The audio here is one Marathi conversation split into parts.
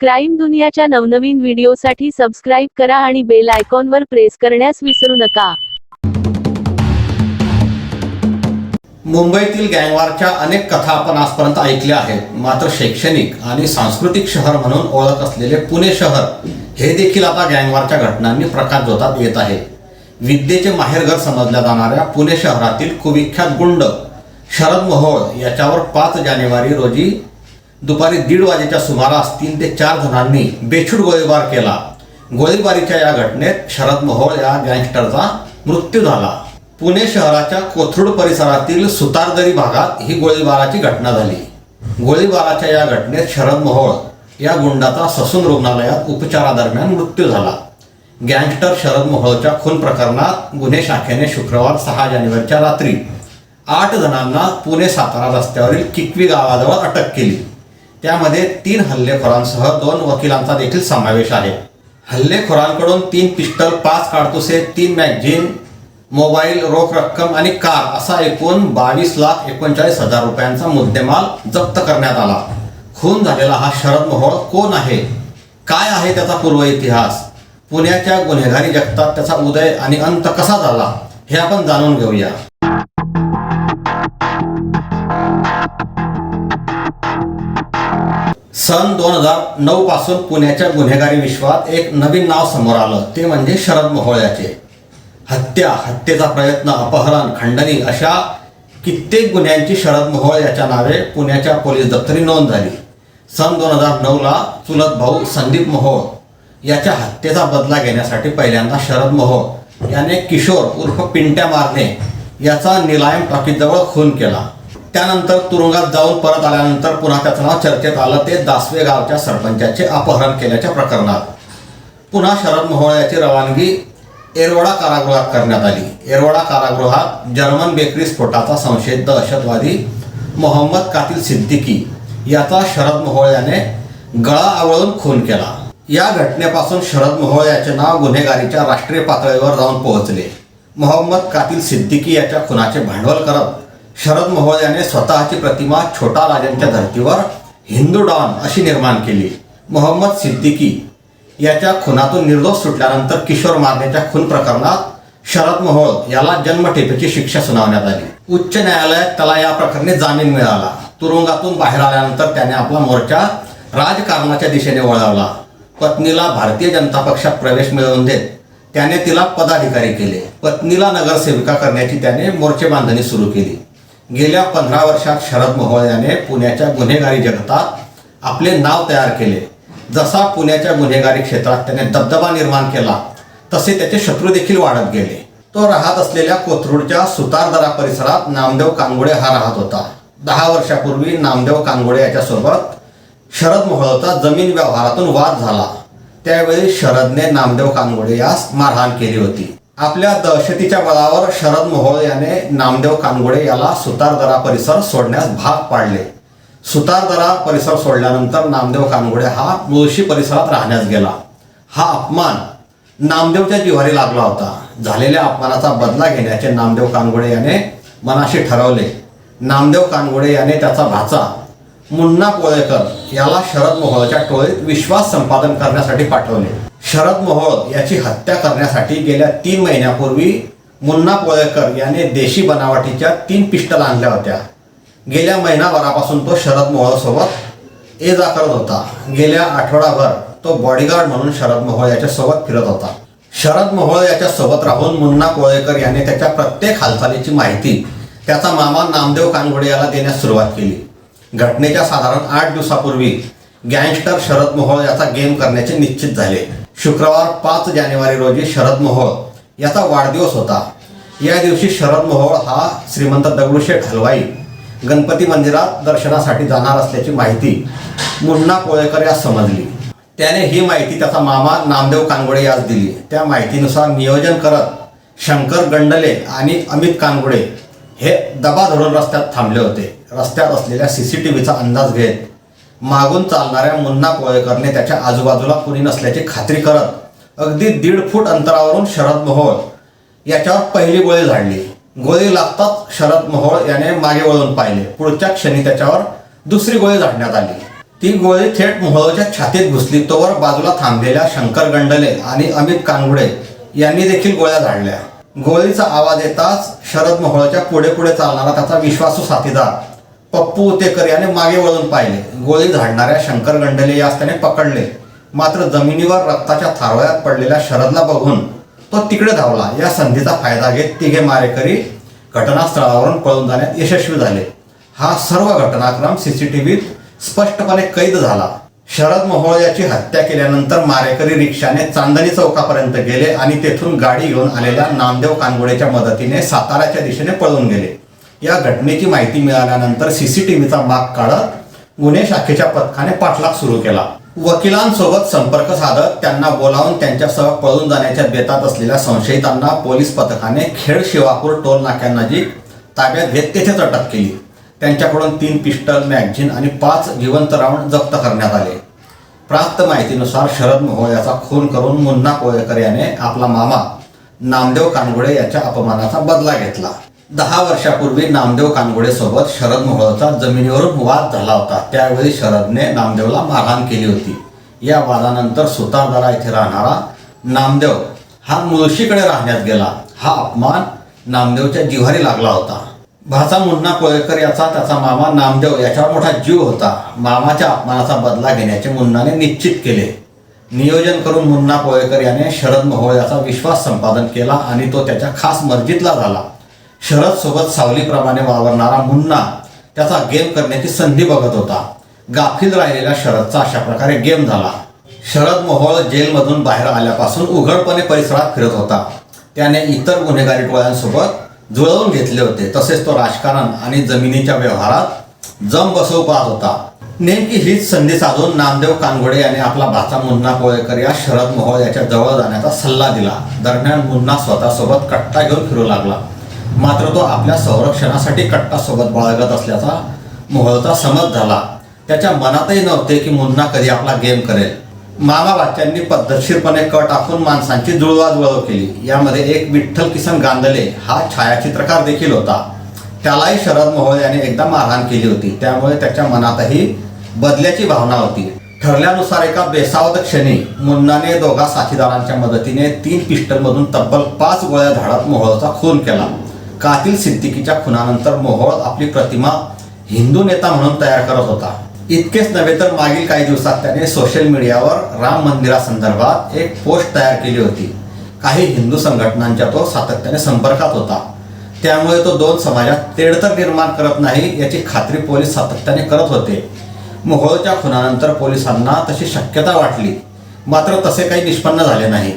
क्राईम दुनियाच्या नवनवीन व्हिडिओसाठी सबस्क्राईब करा आणि बेल आयकॉनवर प्रेस करण्यास विसरू नका. मुंबईतील गँगवारच्या अनेक कथा आपण आजपर्यंत ऐकल्या आहेत. मात्र शैक्षणिक आणि सांस्कृतिक शहर म्हणून ओळख असलेले पुणे शहर हे देखील आता गँगवारच्या घटनांनी प्रकाश जोतात येत आहे. विद्येचे माहेरघर समजल्या जाणाऱ्या पुणे शहरातील कुविख्यात गुंड शरद मोहोळ याच्यावर पाच जानेवारी रोजी दुपारी दीड वाजेच्या सुमारास तीन ते चार जणांनी बेछूट गोळीबार केला. गोळीबारीच्या या घटनेत शरद मोहोळ या गँगस्टरचा मृत्यू झाला. पुणे शहराच्या कोथरूड परिसरातील सुतारदरी भागात ही गोळीबाराची घटना झाली. गोळीबाराच्या या घटनेत शरद मोहोळ या गुंडाचा ससून रुग्णालयात उपचारादरम्यान मृत्यू झाला. गँगस्टर शरद मोहोळच्या खून प्रकरणात गुन्हे शाखेने शुक्रवार सहा जानेवारीच्या रात्री आठ जणांना पुणे सातारा रस्त्यावरील किकवी गावाजवळ अटक केली. त्यामध्ये तीन हल्लेखोरांसह दोन वकिलांचा देखील समावेश आहे. हल्लेखोरांकडून तीन पिस्टल पाच काडतुसे तीन मॅगझिन मोबाईल रोख रक्कम आणि कार असा एकूण बावीस लाख एकोणचाळीस हजार रुपयांचा मुद्देमाल जप्त करण्यात आला. खून झालेला हा शरद मोहोळ कोण आहे? काय आहे त्याचा पूर्व इतिहास? पुण्याच्या गुन्हेगारी जगतात त्याचा उदय आणि अंत कसा झाला? हे आपण जाणून घेऊया. सन दोन हजार नऊ पासून पुण्याच्या गुन्हेगारी विश्वात एक नवीन नाव समोर आलं. ते म्हणजे शरद मोहोळ्याचे. हत्या हत्येचा प्रयत्न अपहरण खंडणी अशा कित्येक गुन्ह्यांची शरद मोहोळ याच्या नावे पुण्याच्या पोलीस दप्तरी नोंद झाली. सन दोन हजार नऊला चुलत भाऊ संदीप मोहोळ याच्या हत्येचा बदला घेण्यासाठी पहिल्यांदा शरद मोहोळ याने किशोर उर्फ पिंट्या मारणे याचा निलायम टॉकीजवळ खून केला. त्यानंतर तुरुंगात जाऊन परत आल्यानंतर पुन्हा त्याचं नाव चर्चेत आलं. ते दासवे गावच्या सरपंचाचे अपहरण केल्याच्या प्रकरणात. पुन्हा शरद मोहोळ रवानगी एरवडा कारागृहात करण्यात आली. एरवडा कारागृहात जर्मन बेकरी स्फोटाचा संशयित दहशतवादी मोहम्मद कातील सिद्दीकी याचा शरद मोहोळ्याने गळा आवळून खून केला. या घटनेपासून शरद मोहोळ याचे नाव गुन्हेगारीच्या राष्ट्रीय पातळीवर जाऊन पोहोचले. मोहम्मद कातील सिद्दीकी याच्या खुनाचे भांडवल करत शरद महोदयाने स्वतःची प्रतिमा छोटा राजांच्या धर्तीवर हिंदू डॉन अशी निर्माण केली. मोहम्मद सिद्दीकी याच्या खुनातून निर्दोष सुटल्यानंतर किशोर मारण्याच्या खून प्रकरणात शरद मोहोळ याला जन्मठेपेची शिक्षा सुनावण्यात आली. उच्च न्यायालयात त्याला या प्रकरणी जामीन मिळाला. तुरुंगातून बाहेर आल्यानंतर त्याने आपला मोर्चा राजकारणाच्या दिशेने वळवला. पत्नीला भारतीय जनता पक्षात प्रवेश मिळवून देत त्याने तिला पदाधिकारी केले. पत्नीला नगरसेविका करण्याची त्याने मोर्चे बांधणी सुरू केली. गेल्या पंधरा वर्षात शरद महोदयाने पुण्याच्या गुन्हेगारी जगतात आपले नाव तयार केले. जसा पुण्याच्या गुन्हेगारी क्षेत्रात त्याने दबदबा निर्माण केला तसे त्याचे शत्रू देखील वाढत गेले. तो राहत असलेल्या कोथरूडच्या सुतारदरा परिसरात नामदेव कांगोळे हा राहत होता. दहा वर्षापूर्वी नामदेव कांगोळे याच्यासोबत शरद मोहोळचा जमीन व्यवहारातून वाद झाला. त्यावेळी शरदने नामदेव कांगोळे यास मारहाण केली होती. आपल्या दहशतीच्या बळावर शरद मोहोळ याने नामदेव कानगोडे याला सुतारदरा परिसर सोडण्यास भाग पाडले. सुतारदरा परिसर सोडल्यानंतर नामदेव कानगोडे हा मुळशी परिसरात राहण्यास गेला. हा अपमान नामदेवच्या जिव्हारी लागला होता. झालेल्या अपमानाचा बदला घेण्याचे नामदेव कानगोडे याने मनाशी ठरवले. नामदेव कानगोडे याने त्याचा भाचा मुन्ना कोळेकर याला शरद मोहोळच्या टोळीत विश्वास संपादन करण्यासाठी पाठवले. शरद मोहोळ याची हत्या करण्यासाठी गेल्या तीन महिन्यापूर्वी मुन्ना कोळेकर याने देशी बनावटीच्या तीन पिस्टल आणल्या होत्या. गेल्या महिनाभरापासून तो शरद मोहोळसोबत ये जा करत होता. गेल्या आठवडाभर तो बॉडीगार्ड म्हणून शरद मोहोळ याच्यासोबत फिरत होता. शरद मोहोळ याच्यासोबत राहून मुन्ना कोळेकर याने त्याच्या प्रत्येक हालचालीची माहिती त्याचा मामा नामदेव कानगुडे याला देण्यास सुरुवात केली. घटनेच्या साधारण आठ दिवसापूर्वी गँगस्टर शरद मोहोळ याचा गेम करण्याचे निश्चित झाले. शुक्रवार पाच जानेवारी रोजी शरद मोहोळ याचा वाढदिवस होता. या दिवशी शरद मोहोळ हा श्रीमंत दगडूशेठ हलवाई गणपती मंदिरात दर्शनासाठी जाणार असल्याची माहिती मुन्ना कोळेकर यास समजली. त्याने ही माहिती त्याचा मामा नामदेव कानगोडे यास दिली. त्या माहितीनुसार नियोजन करत शंकर गंडले आणि अमित कानगोडे हे दबा धरून रस्त्यात थांबले होते. रस्त्यात असलेल्या सी सी टी व्हीचा अंदाज घेत मागून चालणाऱ्या मुन्ना कोळेकरने त्याच्या आजूबाजूला कुणी नसल्याची खात्री करत अगदी दीड फूट अंतरावरून शरद मोहोळ याच्यावर पहिली गोळी झाडली. गोळी लागताच शरद मोहोळ याने मागे वळून पाहिले. पुढच्या क्षणी त्याच्यावर दुसरी गोळी झाडण्यात आली. ती गोळी थेट मोहोळच्या छातीत घुसली. तोवर बाजूला थांबलेल्या शंकर गंडले आणि अमित कानगुडे यांनी देखील गोळ्या झाडल्या. गोळीचा आवाज येताच शरद मोहोळच्या पुढे पुढे चालणारा त्याचा विश्वासू साथीदार पप्पू उतेकर याने मागे वळून पाहिले. गोळी झाडणाऱ्या शंकर गंडले यास त्याने पकडले. मात्र जमिनीवर रक्ताच्या थारोळ्यात पडलेल्या शरदला बघून तो तिकडे धावला. या संधीचा फायदा घेत तिघे मारेकरी घटनास्थळावरून पळून जाण्यात यशस्वी झाले. हा सर्व घटनाक्रम सीसीटीव्हीत स्पष्टपणे कैद झाला. शरद मोहोळ याची हत्या केल्यानंतर मारेकरी रिक्षाने चांदणी चौकापर्यंत गेले आणि तेथून गाडी घेऊन आलेल्या नामदेव कानगुडेच्या मदतीने साताऱ्याच्या दिशेने पळून गेले. या घटनेची माहिती मिळाल्यानंतर सीसीटीव्हीचा माग काढत गुन्हे शाखेच्या पथकाने पाठलाग सुरू केला. वकिलांसोबत संपर्क साधत त्यांना बोलावून त्यांच्यासह पळून जाण्याच्या बेतात असलेल्या संशयितांना पोलीस पथकाने खेड शिवापूर टोल नाक्यांनाजीक ताब्यात घेत तेथेच अटक केली. त्यांच्याकडून तीन पिस्टल मॅगझिन आणि पाच जिवंत राऊंड जप्त करण्यात आले. प्राप्त माहितीनुसार शरद मोहोळ याचा खून करून मुन्ना कोळेकर याने आपला मामा नामदेव कानगुडे याच्या अपमानाचा बदला घेतला. दहा वर्षापूर्वी नामदेव कानगुडे सोबत शरद मोहळचा जमिनीवरून वाद झाला होता. त्यावेळी शरदने नामदेवला मारहाण केली होती. या वादानंतर सुतारदारा येथे राहणारा नामदेव हा मुळशीकडे राहण्यात गेला. हा अपमान नामदेवच्या जिव्हारी लागला होता. भाचा मुन्ना कोळेकर याचा त्याचा मामा नामदेव याच्यावर मोठा जीव होता. मामाच्या अपमानाचा बदला घेण्याचे मुन्नाने निश्चित केले. नियोजन करून मुन्ना कोळेकर याने शरद मोहोळ याचा विश्वास संपादन केला आणि तो त्याच्या खास मर्जीतला झाला. शरद सोबत सावलीप्रमाणे वावरणारा मुन्ना त्याचा गेम करण्याची संधी बघत होता. गाफील राहिलेल्या शरदचा अशा प्रकारे गेम झाला. शरद मोहोळ जेलमधून बाहेर आल्यापासून उघडपणे परिसरात फिरत होता. त्याने इतर गुन्हेगारी टोळ्यांसोबत जुळवून घेतले होते. तसेच तो राजकारण आणि जमिनीच्या व्यवहारात जम बसवू पाहत होता. नेमकी हीच संधी साधून नामदेव कानगोडे यांनी आपला भाचा मुन्ना कोळेकर या शरद मोहोळ याच्या जवळ जाण्याचा सल्ला दिला. दरम्यान मुन्ना स्वतःसोबत कट्टा घेऊन फिरू लागला. मात्र तो आपल्या संरक्षणासाठी कट्टा सोबत बाळगत असल्याचा मोहलचा समज झाला. त्याच्या मनातही नव्हते की मुन्ना कधी आपला गेम करेल. मामाबाच्यांनी पद्धतशीरपणे कट आखून माणसांची जुळवाजुळव केली. यामध्ये एक विठ्ठल किसन गांधले हा छायाचित्रकार देखील होता. त्यालाही शरद मोहोळ याने एकदा मारहाण केली होती. त्यामुळे त्याच्या मनातही बदल्याची भावना होती. ठरल्यानुसार एका बेसावत क्षणी मुन्नाने दोघा साथीदारांच्या मदतीने तीन पिस्टलमधून तब्बल पाच गोळ्या झाडात मोहोळचा खून केला. कातील सिद्दीकीच्या खुनानंतर मोहोळ आपली प्रतिमा हिंदू नेता म्हणून तयार करत होता. इतकेच नव्हे तर मागील काही दिवसात त्याने सोशल मीडियावर राम मंदिरासंदर्भात एक पोस्ट तयार केली होती. काही हिंदू संघटनांच्या तो सातत्याने संपर्कात होता. त्यामुळे तो दोन समाजात तेढतर निर्माण करत नाही याची खात्री पोलीस सातत्याने करत होते. मोहोळच्या खुनानंतर पोलिसांना तशी शक्यता वाटली. मात्र तसे काही निष्पन्न झाले नाही.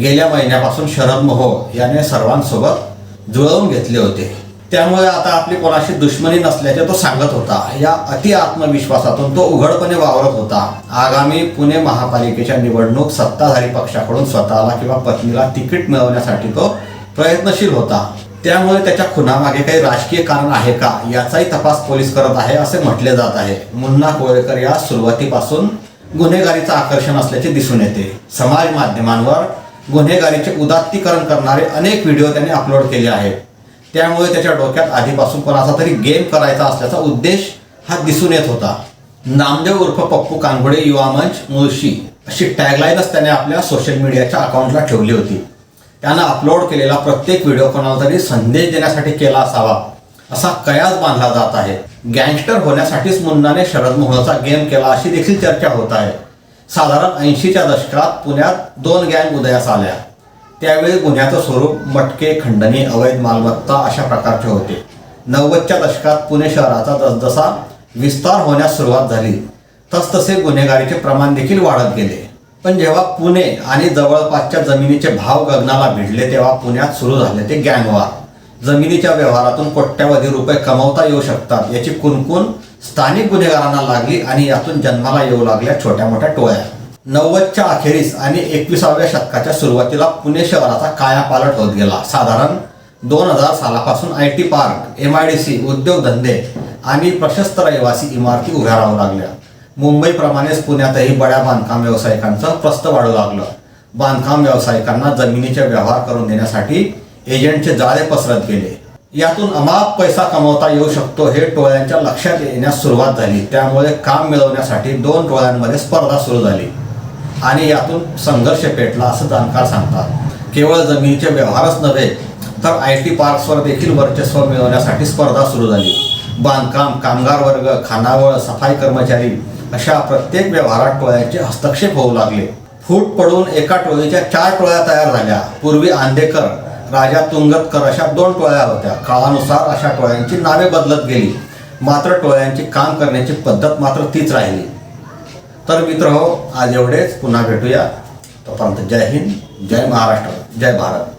गेल्या महिन्यापासून शरद मोहोळ याने सर्वांसोबत जुळवून घेतले होते. त्यामुळे आता आपली कोणाशी दुश्मनी नसल्याचे तो सांगत होता. या अति आत्मविश्वासातून तो उघडपणे वावरत होता. आगामी पुणे महापालिकेच्या निवडणूक सत्ताधारी पक्षाकडून स्वतःला किंवा पत्नीला तिकीट मिळवण्यासाठी तो प्रयत्नशील होता. त्यामुळे त्याच्या खुनामागे काही राजकीय कारण आहे का? याचाही तपास पोलीस करत आहे असे म्हटले जात आहे. मुन्ना कोळेकर या सुरुवातीपासून गुन्हेगारीचं आकर्षण असल्याचे दिसून येते. समाज माध्यमांवर गुन्हेगारीचे उदात्तीकरण करणारे अनेक व्हिडिओ त्यांनी अपलोड केले आहेत. त्यामुळे त्याच्या डोक्यात आधीपासून कोणाचा तरी गेम करायचा असल्याचा उद्देश हा दिसून येत होता. नामदेव उर्फ पप्पू कानगुडे युवा मंच मुळशी अशी टॅगलाईनच त्याने आपल्या सोशल मीडियाच्या अकाउंटला ठेवली होती. त्यानं अपलोड केलेला प्रत्येक व्हिडिओ कोणाला तरी संदेश देण्यासाठी केला असावा असा कयास बांधला जात आहे. गँगस्टर होण्यासाठीच मुन्नाने शरद मोहनचा गेम केला अशी देखील चर्चा होत आहे. साधारण ऐंशीच्या दशकात पुण्यात दोन गँग उदयास आल्या. त्यावेळी गुन्ह्याचं स्वरूप मटके खंडणी अवैध मालमत्ता अशा प्रकारचे होते. नव्वदच्या दशकात पुणे शहराचा जसजसा विस्तार होण्यास सुरुवात झाली. तसतसे गुन्हेगारीचे प्रमाण देखील वाढत गेले. पण जेव्हा पुणे आणि जवळपासच्या जमिनीचे भाव गगनाला भिडले तेव्हा पुण्यात सुरू झाले ते गँगवार. जमिनीच्या व्यवहारातून कोट्यावधी रुपये कमवता येऊ शकतात याची कुणकुण स्थानिक गुन्हेगारांना लागली आणि यातून जन्माला येऊ लागल्या छोट्या मोठ्या टोळ्या. नव्वदच्या अखेरीस आणि एकविसाव्या शतकाच्या सुरुवातीला पुणे शहराचा कायापालट होत गेला. साधारण दोन हजार सालापासून I T park M I D C उद्योगधंदे आणि प्रशस्त रहिवासी इमारती उभ्या राहू लागल्या. मुंबईप्रमाणेच पुण्यातही बड्या बांधकाम व्यावसायिकांचं प्रस्त वाढू लागलं. बांधकाम व्यावसायिकांना जमिनीचे व्यवहार करून देण्यासाठी एजंटचे जाळे पसरत गेले. यातून अमाप पैसा कमवता येऊ शकतो हे टोळ्यांच्या लक्षात येण्यास सुरुवात झाली. त्यामुळे काम मिळवण्यासाठी दोन टोळ्यांमध्ये स्पर्धा सुरू झाली. आणि यातून संघर्ष पेटला असं जाणकार सांगतात. केवळ जमिनीचे व्यवहारच नव्हे तर आय टी पार्क्सवर देखील वर्चस्व मिळवण्यासाठी स्पर्धा सुरू झाली. बांधकाम कामगार वर्ग खानावळ सफाई कर्मचारी अशा प्रत्येक व्यवहारात टोळ्यांचे हस्तक्षेप होऊ लागले. फूट पडून एका टोळीच्या चार टोळ्या तयार झाल्या. पूर्वी आंदेकर राजा तुंगतकर अशा दोन टोळ्या होत्या. काळानुसार अशा टोळ्यांची नावे बदलत गेली. मात्र टोळ्यांची काम करण्याची पद्धत मात्र तीच राहिली. तर मित्र हो आज एवढेच. पुन्हा भेटूया. तोपर्यंत जय हिंद जय महाराष्ट्र जय भारत.